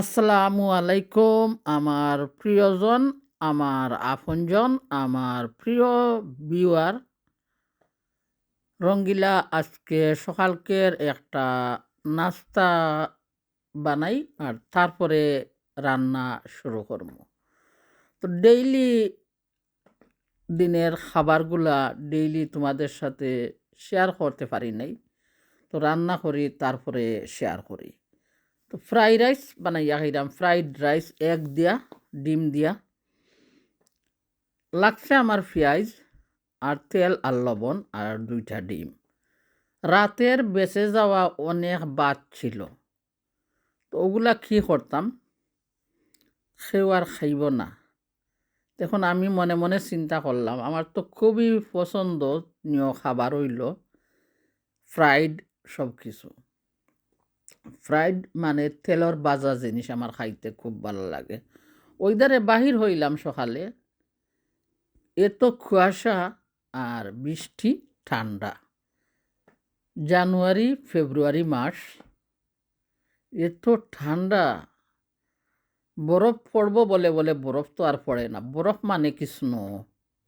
আসসালামু আলাইকুম, আমার প্রিয়জন, আমার আপনজন, আমার প্রিয় বিওয়ার রঙ্গিলা, আজকে সকালকের একটা নাস্তা বানাই আর তারপরে রান্না শুরু করব। তো ডেইলি দিনের খাবারগুলা ডেইলি তোমাদের সাথে শেয়ার করতে পারি নাই। তো রান্না করি, তারপরে শেয়ার করি। তো ফ্রাইড রাইস বানাইয়া খাইলাম ফ্রাইড রাইস এগ দিয়া, ডিম দিয়া। লাগছে আমার পেঁয়াজ আর তেল আর লবণ আর দুইটা ডিম। রাতের বেঁচে যাওয়া অনেক বাদ ছিল। তো ওগুলা কী করতাম? সেও আর খাইব না। তখন আমি মনে মনে চিন্তা করলাম, আমার তো খুবই পছন্দনীয় খাবার হইল ফ্রাইড সব কিছু ফ্রাইড মানে তেলর বাজা জিনিস আমার খাইতে খুব ভালো লাগে। ওইদারে বাহির হইলাম সকালে, এত কুয়াশা আর বৃষ্টি, ঠান্ডা। জানুয়ারি, ফেব্রুয়ারি মাস, এত ঠান্ডা। বরফ পড়ব বলে বলে বরফ তো আর পড়ে না। বরফ মানে কি স্নো?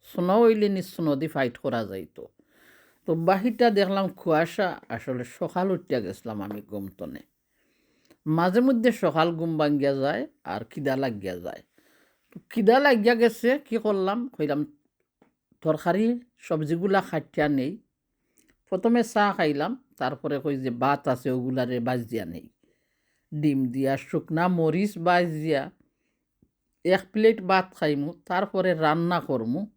স্নো হইলে নি স্নো দি ফাইট করা যাইতো। তো বাহিরটা দেখলাম কুয়াশা, আসলে সকাল উঠিয়া গেছিলাম আমি ঘুমতনে মাঝে মধ্যে সকাল ঘুম ভাঙ্গিয়া যায় আর খিদা লাগিয়া যায়। খিদা লাগিয়া গেছে, কি করলাম? কইলাম, তরকারি, সবজিগুলা খাটিয়া নেই। প্রথমে চাহ খাইলাম, তারপরে কই যে ভাত আছে ওগুলারে বাজিয়া নেই। ডিম দিয়া, শুকনা মরিচ বাজিয়া এক প্লেট ভাত খাইমু, তারপরে রান্না করমু,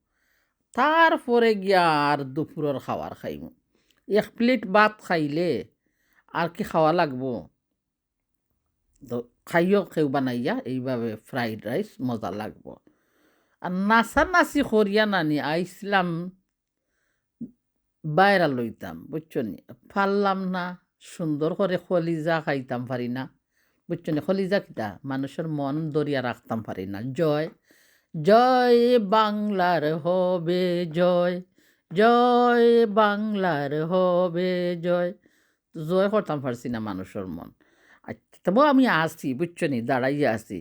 তারপরে গিয়া আর দুপুরের খাবার খাইমু। এক প্লেট ভাত খাইলে আর কি খাওয়া লাগবো? খাইও কেউ বানাইয়া এইভাবে ফ্রাইড রাইস মজা লাগব। আর নাচা নাচি করিয়া নানি আইসলাম বাইরা লইতাম, বুঝছ নি? ফাললাম না, সুন্দর করে খলিজা খাইতাম পারি না। বুঝছ নি? খলিজা কিতা মানুষের মন দরিয়া রাখতাম পারি না। জয় জয় বাংলার হবে জয় জয় বাংলার হবে জয়। জয় করতাম পারছি না মানুষের মন। তবু আমি আসি, বুঝছ নি? দাঁড়াইয়া আসি।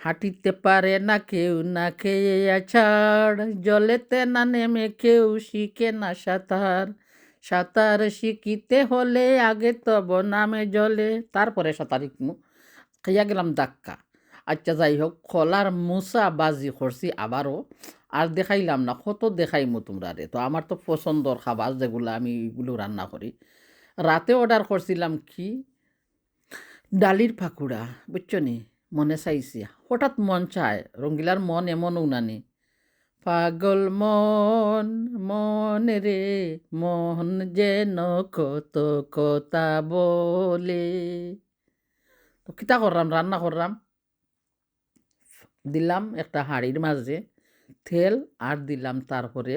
হাঁটিতে পারে না কেউ, না খেয়ে ছাড় জলেতে না নেমে কেউ শিখে না সাঁতার। সাঁতার শিখিতে হলে আগে তব নামে জলে। তারপরে সাঁতার শিখমু। খাইয়া গেলাম ধাক্কা। আচ্ছা যাই হোক, খোলার মুসা বাজি করছি আবারও। আর দেখাইলাম না, কত দেখাইমু তোমরা রে? তো আমার তো পছন্দর খাবার যেগুলো আমি এগুলো রান্না করি। রাতে অর্ডার করছিলাম কি? ডালির ফাকুড়া, বুঝছ নি? মনে চাইছি। হঠাৎ মন চায়, রঙ্গিলার মন এমন উনানি। পাগল মন মন রে, মন যেন কত কথা বলে। তো কিতা করলাম, রান্না করলাম। দিলাম একটা হাঁড়ির মাঝে তেল আর দিলাম তারপরে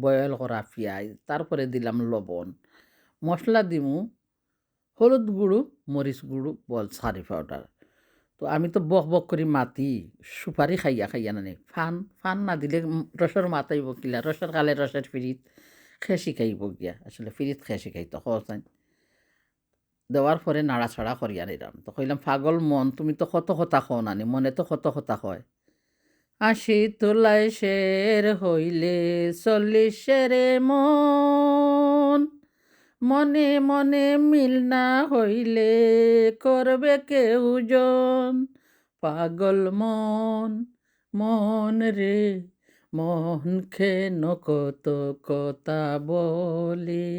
বয়েল করা পেঁয়াজ, তারপরে দিলাম লবণ। মশলা দিমু হলুদ গুঁড়ো, মরিচ গুঁড়ো, বল সারি পাউডার তো আমি তো বক বক করি মাতি সুপারি খাইয়া খাইয়া নানি। ফান ফান না দিলে রসের মাতাইব কিলা রসের কালে রসের ফিরিত খেসি খাইব গিয়া। আসলে ফিরিত খেসি খাইতো সহজান দেওয়ার পরে নাড়াছাড়া করিয়া নিলাম তো কইলাম, পাগল মন, তুমি তো কত কথা কও নানি? মনে তো কত কথা কয়? আশি তোলাই শের হইলে চল্লিশের মন মনে মনে মিল না হইলে করবে কেউ জন। পাগল মন মন রে, মন খেন কত কথা বলে?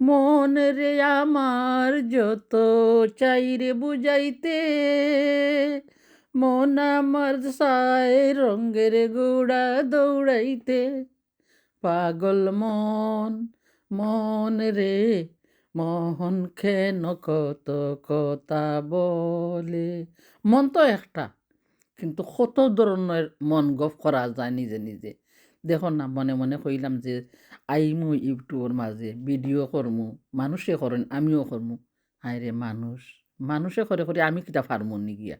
মন রে আমার যত চাইরে বুঝাইতে, মন আমার সাই রঙ্গের গুড়া দৌড়াইতে। পাগল মন মন রে, মন খেন কত কথা বলে? মন তো একটা, কিন্তু কত ধরনের মন গপ করা যায় নিজে নিজে। দেখো না, মনে মনে কইলাম যে আইমু ইউটিউবের মাঝে ভিডিও করমু মানুষে করেন আমিও করমু হায় রে মানুষ, মানুষে করে করে আমি কিটা পারমু নি গিয়া?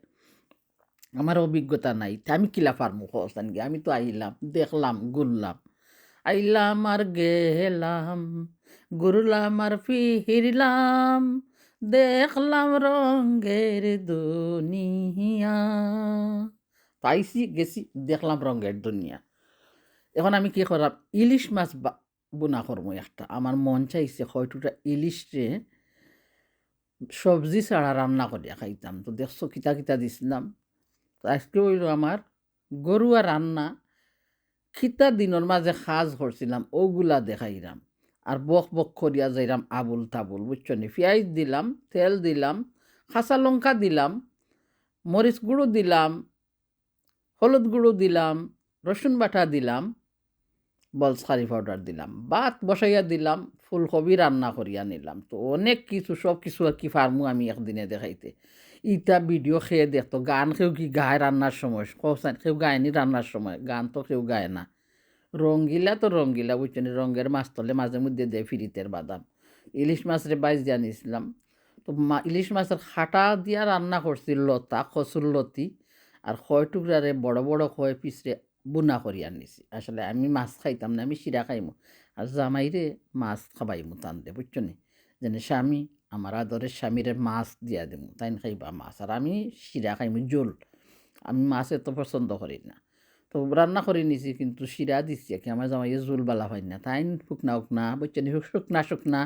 আমার অভিজ্ঞতা নাই আমি কিলা পারমু খসান আমি তো আইলাম দেখলাম, ঘুরলাম। আইলাম আর গেলাম, ঘুরলাম আর ফিরলাম, দেখলাম রঙ্গের দুনিয়া। পাইছি, গেছি, দেখলাম রঙ্গের দুনিয়া। এখন আমি কি করাম? ইলিশ মাছ বোনা করব একটা। আমার মন চাইছে হয়তোটা ইলিশে সবজি ছাড়া রান্না করিয়া খাইতাম। তো দেখছ, কিতা কিতা দিছিলাম। আজকে হইল আমার গরুয়া রান্না। খিতা দিনের মাঝে সাজ করছিলাম ওগুলা দেখাইলাম আর বক বক করিয়া যাইলাম আবুল তাবুল বুঝছ নি? পেঁয়াজ দিলাম, তেল দিলাম, কাঁচা লঙ্কা দিলাম মরিচ গুঁড়ো দিলাম, হলুদ গুঁড়ো দিলাম রসুন বাটা দিলাম বলসখারি পাউডার দিলাম ভাত বসাইয়া দিলাম ফুলকপি রান্না করিয়া নিলাম। তো অনেক কিছু সব কিছু কি ফার্মু আমি একদিনে দেখাইতে। ইটা ভিডিও খেয়ে দেখতো গান কেউ কি গায় রান্নার সময়? কৌসান কেউ গায়নি রান্নার সময়? গান তো কেউ গায় না। রঙ্গিলা তো রঙ্গিলা বুঝছেন রঙের মাছ তলে মাঝে মধ্যে দেয় ফিরিতের বাদাম। ইলিশ মাছের বাইজ দিয়া নিয়েছিলাম তো মা, ইলিশ মাছের খাটা দিয়া রান্না করছি লতা কচুর লতি আর খয় টুকরারে বড় বড় খয় পিছরে বুনা করি আনিছি। আসলে আমি মাছ খাইতাম না, আমি শিরা খাইমু। আর জামাইরে মাছ খাবাইমু টানতে বুঝছ নি? যেন স্বামী আমার আদরের স্বামীরে মাছ দিয়া দিমু, তাই খাইবা? মাছ আর আমি শিরা খাইমু জোল। আমি মাছ এত পছন্দ করি না। তো রান্না করে নিছি, কিন্তু শিরা দিচ্ছি কি। আমার জামাইয়ে জোল বালা হয় না, তাই শুকনা উকনা বুঝছ নি শুকনা শুকনা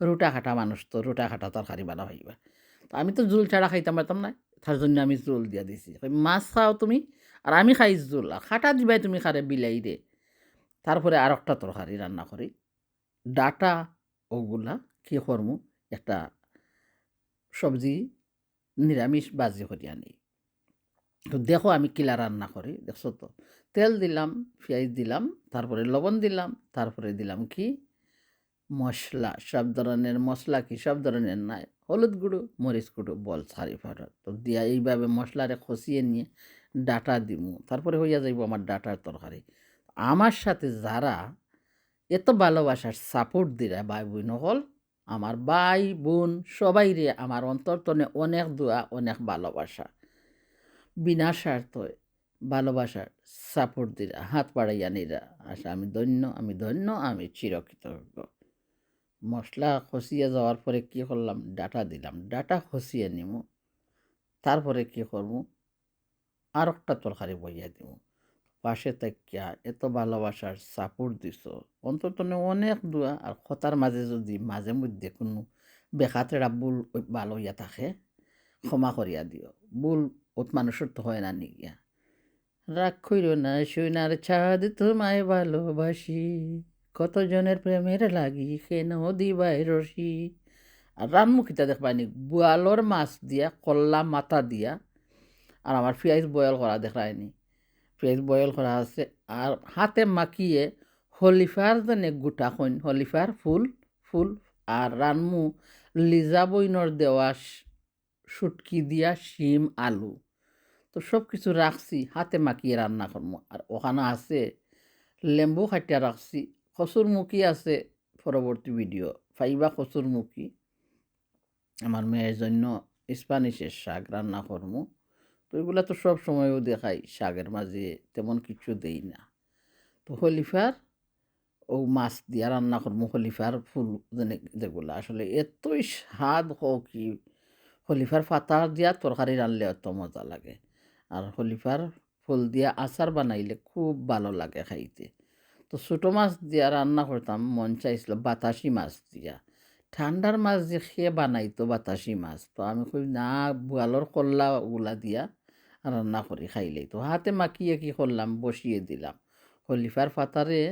রুটা খাটা মানুষ তো, রুটা খাটা তরকারি বালা হইবা। তো আমি তো জোল ছাড়া খাইতাম, পারতাম না। তার জন্য আমি জোল দিয়া দিছি। মাছ খাও তুমি আর আমি খাই জোল। খাটা দিবাই তুমি খারে বিলাই রে। তারপরে আর একটা তরকারি রান্না করি। ডাটা ওগুলা কি করমু? একটা সবজি নিরামিষ বাজি করি আনি। তো দেখো আমি কিলা রান্না করি, দেখছ তো? তেল দিলাম, পেঁয়াজ দিলাম, তারপরে লবণ দিলাম, তারপরে দিলাম কি? মশলা, সব ধরনের মশলা কি? সব ধরনের নাই। হলুদ গুঁড়ো, মরিচ গুঁড়ো, বল, সারি, পাউডার। তো দিয়া এইভাবে মশলারে খসিয়ে নিয়ে ডাটা দিমু। তারপরে হইয়া যাইব আমার ডাটার তরকারি। আমার সাথে যারা এত ভালোবাসার সাপোর্ট দিরা ভাই বোন হল আমার ভাই, বোন সবাই রে আমার অন্তর্তনে অনেক দোয়া, অনেক ভালোবাসা। বিনা স্বার্থে ভালোবাসার সাপোর্ট দিরা, হাত পাড়াইয়া নিরা। আশা আমি ধন্য আমি ধন্য, আমি চিরকৃতজ্ঞ। মশলা খসিয়ে যাওয়ার পরে কি করলাম? ডাটা দিলাম। ডাটা খসিয়ে নিমু। তারপরে কি করব? আর একটা তরকারি বইয়া দিব পাশে তাকিয়া এত ভালোবাসার সাপোর্ট দিছ। অন্তত অনেক দোয়া আর কথার মাঝে যদি মাঝে মধ্যে কোনো বেখাতেরা ভুল ভালো ইয়া থাকে, ক্ষমা করিয়া দিও। ভুল ওত মানুষের তো হয় না নিগিয়া। রাগ কইর না, সোনার ছাদ তোমায় ভালোবাসি। কতজনের প্রেমের লাগি কেন দিবাই রসি আর রানমুখিতা দেখবানি বোয়ালর মাছ দিয়া, কল্লা মাথা দিয়া, আর আমার পেঁয়াজ বয়েল করা দেখায়নি পেঁয়াজ বয়েল করা আছে আর হাতে মাখিয়ে হলিফার যেনে গোটা কইন হলিফার ফুল ফুল আর রানমু লিজা বইনর দেওয়া শুটকি দিয়া শিম, আলু। তো সব কিছু রাখছি হাতে মাখিয়ে রান্না করব আর ওখানে আছে, লেম্বু খাটিয়া রাখছি কচুরমুখি আছে পরবর্তী ভিডিও ফাইবা কচুরমুখি আমার মেয়ের জন্য স্পানিশের শাক রান্না করব তো এগুলা তো সব সময়ও দেখাই, শাকের মাঝে তেমন কিছু দেই না। তো হলিফার, ও মাছ দিয়া রান্না করব, হলিফার ফুল যেগুলা। আসলে এতই স্বাদ হোক কি, হলিফার পাতা দিয়া তরকারি রানলে এত মজা লাগে। আর হলিফার ফুল দিয়া আচার বানাইলে খুব ভালো লাগে খাইতে। তো ছোটো মাছ দিয়া রান্না করতাম, মন চাইছিল বাতাসি মাছ দিয়া। ঠান্ডার মাছ যে খেয়ে বানাইতো বাতাসি মাছ, তো আমি কই, না, বোয়ালর কল্লা ওগুলা দিয়া রান্না করি খাইলেই তো। হাতে মাখিয়ে কি করলাম? বসিয়ে দিলাম। হলিফার পাতারে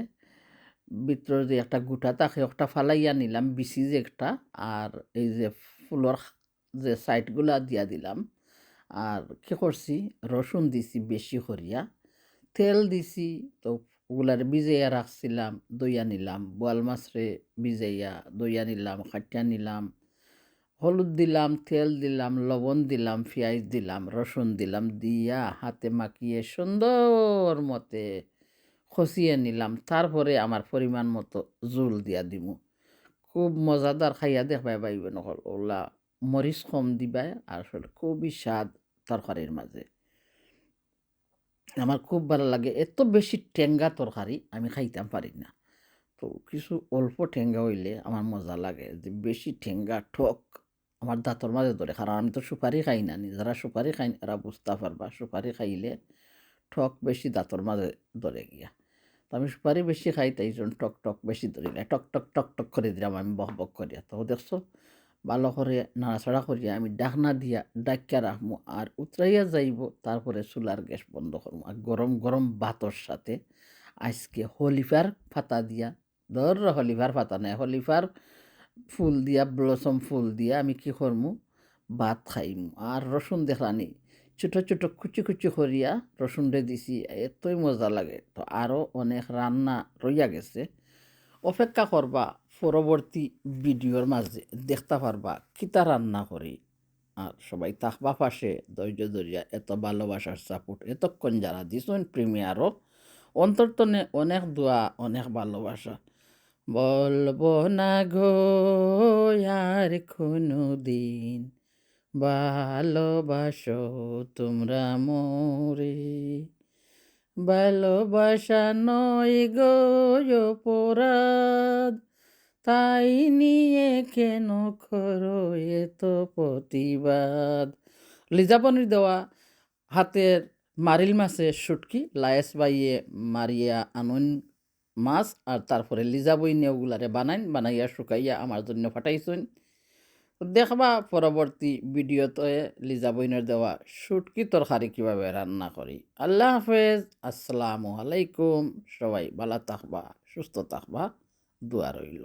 ভিতরে যে একটা গুটা থাকে একটা ফালাইয়া নিলাম, বিচি যে একটা, আর এই যে ফুলর যে সাইডগুলা দিয়া দিলাম। আর কি করছি? রসুন দিছি বেশি করিয়া, তেল দিছি, তো ওগুলার ভিজাইয়া রাখছিলাম দইয়া নিলাম, বোয়াল মাছরে ভিজাইয়া দইয়া নিলাম খাটিয়া নিলাম হলুদ দিলাম, তেল দিলাম, লবণ দিলাম, পেঁয়াজ দিলাম, রসুন দিলাম, দিয়া হাতে মাখিয়ে সুন্দর মতে খসিয়ে নিলাম। তারপরে আমার পরিমাণ মতো জোল দিয়া দিমু। খুব মজাদার খাইয়া দেখবাই পাইবে নকল ওলা মরিচ কম দিবাই আর খুবই স্বাদ তরকারির মাঝে। আমার খুব ভালো লাগে। এত বেশি টেঙ্গা তরকারি আমি খাইতাম পারি না। তো কিছু অল্প ঠেঙ্গা হইলে আমার মজা লাগে যে বেশি ঠেঙ্গা ঠক আমার দাঁতর মাঝে ধরে, কারণ আমি তো সুপারি খাই না যারা সুপারি খাই এরা বুঝতে পারবা, সুপারি খাইলে ঠক বেশি দাঁতর মাঝে ধরে গিয়া। তো আমি সুপারি বেশি খাই, তাই জন্য টক টক বেশি ধরি না টক টক টক টক করে দিলাম আমি বক বক করিয়া। তো দেখছ, ভালো করে নাড়াচাড়া করিয়া আমি ডাকনা দিয়া ডাকিয়া রাখব আর উতরাইয়া যাইব, তারপরে চুলার গ্যাস বন্ধ করব। আর গরম গরম ভাতর সাথে আজকে হলিফার পাতা দিয়া ধর হলিফার পাতা নেই হলিফার ফুল দিয়া, ব্লসম ফুল দিয়া আমি কি করমু? ভাত খাইমু। আর রসুন দেখানি ছোটো ছোটো কুচি কুচি করিয়া রসুন রে দিছি, এতই মজা লাগে। তো আরও অনেক রান্না রইয়া গেছে। অপেক্ষা করবা, পরবর্তী ভিডিওর মাঝে দেখতে পারবা কিতা রান্না করি। আর সবাই তাকবা পাশে, ধৈর্য ধরিয়া এত ভালোবাসার সাপোর্ট এতক্ষণ যারা দিছেন প্রিমিয়ারও অন্তর্তনে অনেক দোয়া, অনেক ভালোবাসা। বলব না গো, আর কোনো দিন ভালোবাসো তোমরা মোরে। ভালোবাসা নয় গো অপরাধ, তাই নিয়ে কেন করো এত প্রতিবাদ? লিজাবনির দেওয়া হাতের মারিল মাছের শুটকি লায়েস বাইয়ে মারিয়া আনুন মাছ আর তারপরে লিজাবই নেওগুলারে বানাইন, বানাইয়া শুকাইয়া আমার জন্য ফাটাইছেন। দেখবা পরবর্তী ভিডিওতে লিজা বইনের দেওয়া শুটকি তরকারি কীভাবে রান্না করি। আল্লাহ হাফেজ, আসসালামু আলাইকুম। সবাই ভালো থাকবা, সুস্থ থাকবা, দোয়া রইল।